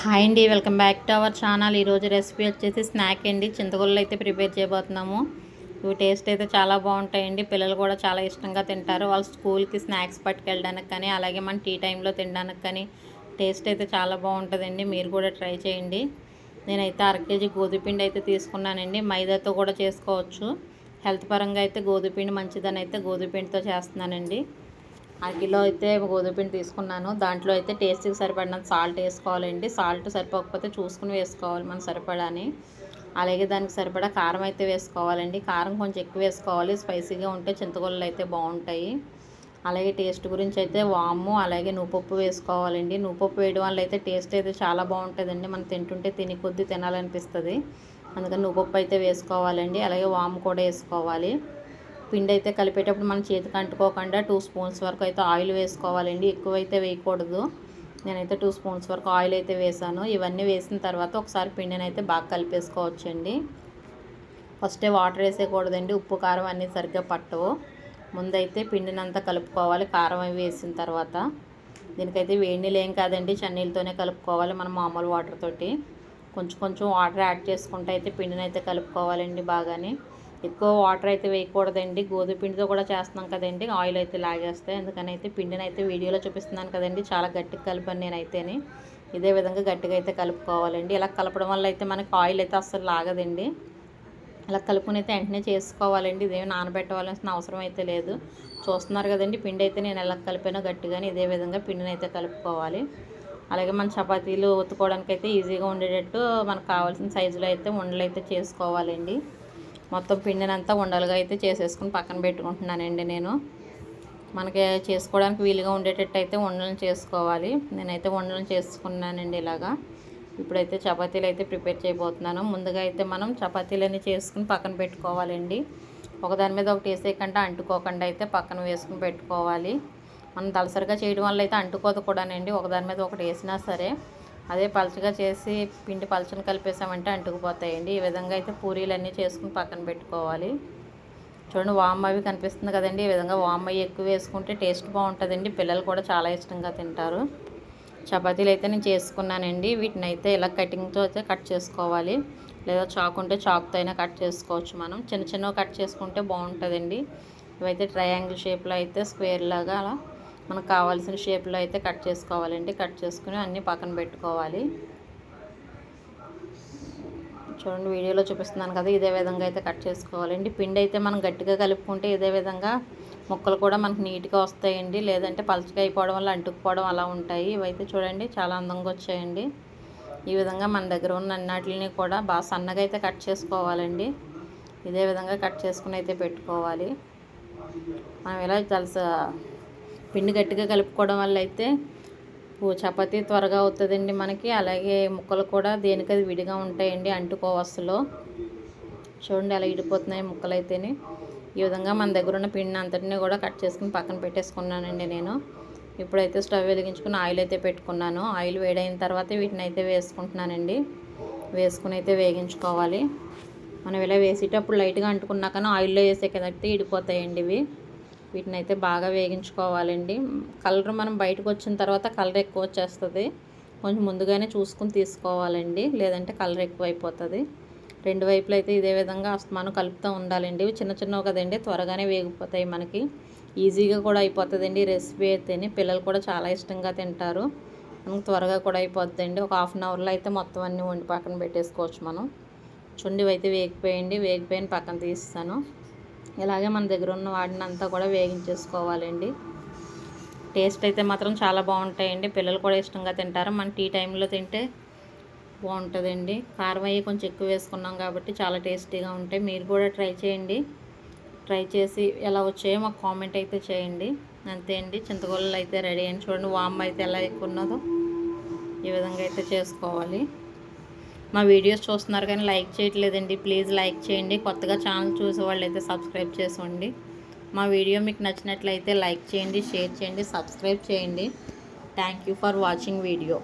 Hi అండి welcome back to our channel. ఈరోజు recipe వచ్చేసి స్నాక్ అండి. చింతగుళ్ళు అయితే ప్రిపేర్ చేయబోతున్నాము ఇవి టేస్ట్ అయితే చాలా బాగుంటాయండి. పిల్లలు కూడా చాలా ఇష్టంగా తింటారు. వాళ్ళు స్కూల్కి స్నాక్స్ పట్టుకెళ్ళడానికి కానీ అలాగే మన టీ టైంలో తినడానికి కానీ టేస్ట్ అయితే చాలా బాగుంటుందండి. మీరు కూడా ట్రై చేయండి. నేనైతే అర కేజీ గోధుమపిండి అయితే తీసుకున్నానండి. మైదాతో కూడా చేసుకోవచ్చు. హెల్త్ పరంగా అయితే గోధుమపిండి మంచిదని అయితే గోధుమపిండితో చేస్తున్నానండి. అర కిలో అయితే గోధుమపిండి తీసుకున్నాను. దాంట్లో అయితే టేస్ట్కి సరిపడినంత సాల్ట్ వేసుకోవాలండి. సాల్ట్ సరిపోకపోతే చూసుకుని వేసుకోవాలి మనం సరిపడాని. అలాగే దానికి సరిపడా కారం అయితే వేసుకోవాలండి. కారం కొంచెం ఎక్కువ వేసుకోవాలి. స్పైసీగా ఉంటే చింతగొల్లు అయితే బాగుంటాయి. అలాగే టేస్ట్ గురించి అయితే వాము అలాగే నువ్వుపప్పు వేసుకోవాలండి. నువ్వుపప్పు వేయడం వల్ల అయితే టేస్ట్ అయితే చాలా బాగుంటుందండి. మనం తింటుంటే తిని కొద్దీ తినాలనిపిస్తుంది. అందుకని నువ్వుపప్పు అయితే వేసుకోవాలండి. అలాగే వాము కూడా వేసుకోవాలి. పిండి అయితే కలిపేటప్పుడు మనం చేతికి అంటుకోకుండా టూ స్పూన్స్ వరకు అయితే ఆయిల్ వేసుకోవాలండి. ఎక్కువైతే వేయకూడదు. నేనైతే టూ స్పూన్స్ వరకు ఆయిల్ అయితే వేసాను. ఇవన్నీ వేసిన తర్వాత ఒకసారి పిండిని అయితే బాగా కలిపేసుకోవచ్చండి. ఫస్టే వాటర్ వేసేయకూడదండి. ఉప్పు కారం అన్నీ సరిగ్గా పట్టవు. ముందైతే పిండిని అంతా కలుపుకోవాలి. కారం అవి వేసిన తర్వాత. దీనికైతే వేడి నీళ్ళు ఏం కాదండి. చన్నీళ్ళతోనే కలుపుకోవాలి మనం మామూలు వాటర్ తోటి. కొంచెం కొంచెం వాటర్ యాడ్ చేసుకుంటే అయితే పిండిని అయితే కలుపుకోవాలండి బాగానే. ఎక్కువ వాటర్ అయితే వేయకూడదండి. గోధుమ పిండితో కూడా చేస్తున్నాం కదండి. ఆయిల్ అయితే లాగేస్తాయి అందుకని అయితే పిండిని అయితే వీడియోలో చూపిస్తున్నాను కదండి. చాలా గట్టిగా కలిపాను నేనైతేనే. ఇదే విధంగా గట్టిగా అయితే కలుపుకోవాలండి. ఇలా కలపడం వల్ల అయితే మనకి ఆయిల్ అయితే అస్సలు లాగదండి. ఇలా కలుపుకుని అయితే వెంటనే చేసుకోవాలండి. ఇదేమి నానబెట్టవలసిన అవసరం అయితే లేదు. చూస్తున్నారు కదండి పిండి అయితే నేను ఎలా కలిపానో గట్టిగానే ఇదే విధంగా పిండిని అయితే కలుపుకోవాలి. అలాగే మన చపాతీలు ఉత్తుకోవడానికి అయితే ఈజీగా ఉండేటట్టు మనకు కావాల్సిన సైజులో అయితే ఉండలు అయితే చేసుకోవాలండి. మొత్తం పిండినంతా ఉండలుగా అయితే చేసేసుకుని పక్కన పెట్టుకుంటున్నానండి నేను. మనకి చేసుకోవడానికి వీలుగా ఉండేటట్టు అయితే ఉండలను చేసుకోవాలి. నేనైతే ఉండలను చేసుకున్నానండి ఇలాగా. ఇప్పుడైతే చపాతీలు అయితే ప్రిపేర్ చేయబోతున్నాను. ముందుగా అయితే మనం చపాతీలన్నీ చేసుకుని పక్కన పెట్టుకోవాలండి. ఒకదాని మీద ఒకటి వేసేయకుండా అంటుకోకుండా అయితే పక్కన వేసుకుని పెట్టుకోవాలి. మనం తలసరిగా చేయడం వల్ల అయితే అంటుకోదు కూడానండి. ఒకదాని మీద ఒకటి వేసినా సరే. అదే పలచగా చేసి పిండి పలచని కలిపేసామంటే అంటుకుపోతాయండి. ఈ విధంగా అయితే పూరీలన్నీ చేసుకుని పక్కన పెట్టుకోవాలి. చూడండి వామ్ అవి కనిపిస్తుంది కదండి. ఈ విధంగా వామ్ అవి ఎక్కువ వేసుకుంటే టేస్ట్ బాగుంటుందండి. పిల్లలు కూడా చాలా ఇష్టంగా తింటారు. చపాతీలు అయితే నేను చేసుకున్నానండి. వీటిని అయితే ఇలా కటింగ్తో అయితే కట్ చేసుకోవాలి. లేదా చాకు ఉంటే చాకుతో అయినా కట్ చేసుకోవచ్చు మనం. చిన్న చిన్నవి కట్ చేసుకుంటే బాగుంటుందండి. ఇవైతే ట్రయాంగిల్ షేప్లో అయితే స్క్వేర్ లాగా అలా మనకు కావాల్సిన షేప్లో అయితే కట్ చేసుకోవాలండి. కట్ చేసుకుని అన్నీ పక్కన పెట్టుకోవాలి. చూడండి వీడియోలో చూపిస్తున్నాను కదా ఇదే విధంగా అయితే కట్ చేసుకోవాలండి. పిండి అయితే మనం గట్టిగా కలుపుకుంటే ఇదే విధంగా ముక్కలు కూడా మనకు నీట్గా వస్తాయండి. లేదంటే పలచగా అయిపోవడం వల్ల అంటుకుపోవడం అలా ఉంటాయి. ఇవైతే చూడండి చాలా అందంగా వచ్చాయండి. ఈ విధంగా మన దగ్గర ఉన్న అన్నిటిని కూడా బాగా సన్నగా అయితే కట్ చేసుకోవాలండి. ఇదే విధంగా కట్ చేసుకుని అయితే పెట్టుకోవాలి. మనం ఇలా తెలుసా పిండి గట్టిగా కలుపుకోవడం వల్ల అయితే చపాతీ త్వరగా అవుతుందండి మనకి. అలాగే ముక్కలు కూడా దేనికది విడిగా ఉంటాయండి అంటుకోవస్తులో. చూడండి అలా ఇడిపోతున్నాయి ముక్కలు అయితేనే ఈ విధంగా మన దగ్గర ఉన్న పిండిని అంతటిని కూడా కట్ చేసుకుని పక్కన పెట్టేసుకున్నానండి నేను. ఇప్పుడైతే స్టవ్ వెలిగించుకుని ఆయిల్ అయితే పెట్టుకున్నాను. ఆయిల్ వేడైన తర్వాత వీటిని అయితే వేసుకుంటున్నానండి. వేసుకుని అయితే వేగించుకోవాలి. మనం ఇలా వేసేటప్పుడు లైట్గా అంటుకున్నాకనే ఆయిల్లో వేసే కదైతే ఇడిపోతాయండి ఇవి. వీటిని అయితే బాగా వేగించుకోవాలండి. కలర్ మనం బయటకు వచ్చిన తర్వాత కలర్ ఎక్కువ వచ్చేస్తుంది. కొంచెం ముందుగానే చూసుకుని తీసుకోవాలండి. లేదంటే కలర్ ఎక్కువ అయిపోతుంది రెండు వైపులు అయితే ఇదే విధంగా అస్తమానం కలుపుతూ ఉండాలండి. ఇవి చిన్న చిన్నవి కదండి త్వరగానే వేగిపోతాయి మనకి. ఈజీగా కూడా అయిపోతుందండి రెసిపీ అయితేనే. పిల్లలు కూడా చాలా ఇష్టంగా తింటారు. మనకు త్వరగా కూడా అయిపోతుందండి ఒక హాఫ్ అన్ అవర్లో అయితే మొత్తం అన్నీ వండి పక్కన పెట్టేసుకోవచ్చు మనం. చుండివి అయితే వేగిపోయండి. వేగిపోయిన పక్కన తీస్తాను. ఇలాగే మన దగ్గర ఉన్న వాటిని అంతా కూడా వేగించేసుకోవాలండి. టేస్ట్ అయితే మాత్రం చాలా బాగుంటాయండి. పిల్లలు కూడా ఇష్టంగా తింటారు. మన టీ టైంలో తింటే బాగుంటుందండి. కారం అయ్యి కొంచెం ఎక్కువ వేసుకున్నాం కాబట్టి చాలా టేస్టీగా ఉంటాయి. మీరు కూడా ట్రై చేయండి. ట్రై చేసి ఎలా వచ్చాయో మాకు కామెంట్ అయితే చేయండి. అంతే అండి. చింతగొల్లలు అయితే రెడీ అయింది చూడండి వామ్ అయితే ఎలా ఎక్కువ ఉన్నదో ఈ విధంగా అయితే చేసుకోవాలి. మా వీడియోస్ చూస్తున్నారు కానీ లైక్ చేయట్లేదండి. ప్లీజ్ లైక్ చేయండి. కొత్తగా ఛానల్ చూసే వాళ్ళు అయితే సబ్స్క్రైబ్ చేసుకోండి. మా వీడియో మీకు నచ్చినట్లయితే లైక్ చేయండి షేర్ చేయండి సబ్స్క్రైబ్ చేయండి. Thank for watching video